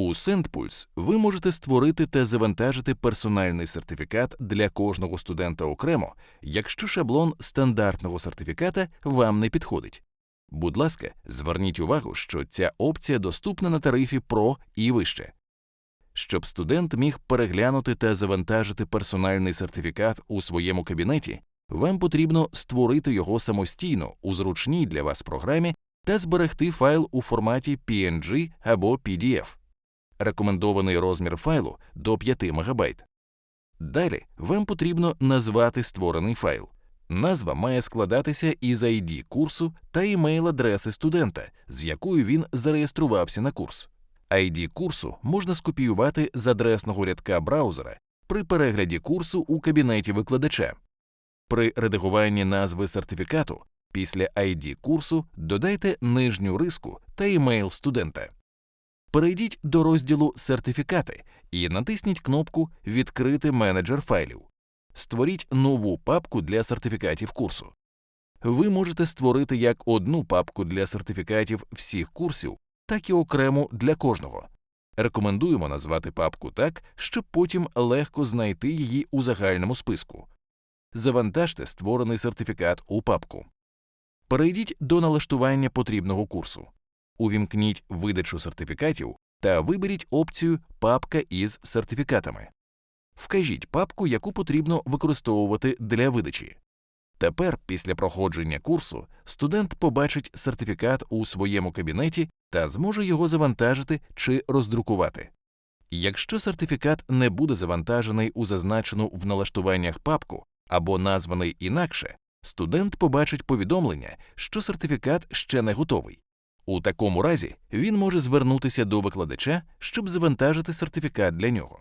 У SendPulse ви можете створити та завантажити персональний сертифікат для кожного студента окремо, якщо шаблон стандартного сертифіката вам не підходить. Будь ласка, зверніть увагу, що ця опція доступна на тарифі Pro і вище. Щоб студент міг переглянути та завантажити персональний сертифікат у своєму кабінеті, вам потрібно створити його самостійно у зручній для вас програмі та зберегти файл у форматі PNG або PDF. Рекомендований розмір файлу до 5 МБ. Далі вам потрібно назвати створений файл. Назва має складатися із ID курсу та імейл-адреси студента, з якою він зареєструвався на курс. ID курсу можна скопіювати з адресного рядка браузера при перегляді курсу у кабінеті викладача. При редагуванні назви сертифікату після ID курсу додайте нижню риску та імейл студента. Перейдіть до розділу Сертифікати і натисніть кнопку Відкрити менеджер файлів. Створіть нову папку для сертифікатів курсу. Ви можете створити як одну папку для сертифікатів всіх курсів, так і окрему для кожного. Рекомендуємо назвати папку так, щоб потім легко знайти її у загальному списку. Завантажте створений сертифікат у папку. Перейдіть до налаштування потрібного курсу. Увімкніть видачу сертифікатів та виберіть опцію Папка із сертифікатами. Вкажіть папку, яку потрібно використовувати для видачі. Тепер, після проходження курсу, студент побачить сертифікат у своєму кабінеті та зможе його завантажити чи роздрукувати. Якщо сертифікат не буде завантажений у зазначену в налаштуваннях папку або названий інакше, студент побачить повідомлення, що сертифікат ще не готовий. У такому разі він може звернутися до викладача, щоб завантажити сертифікат для нього.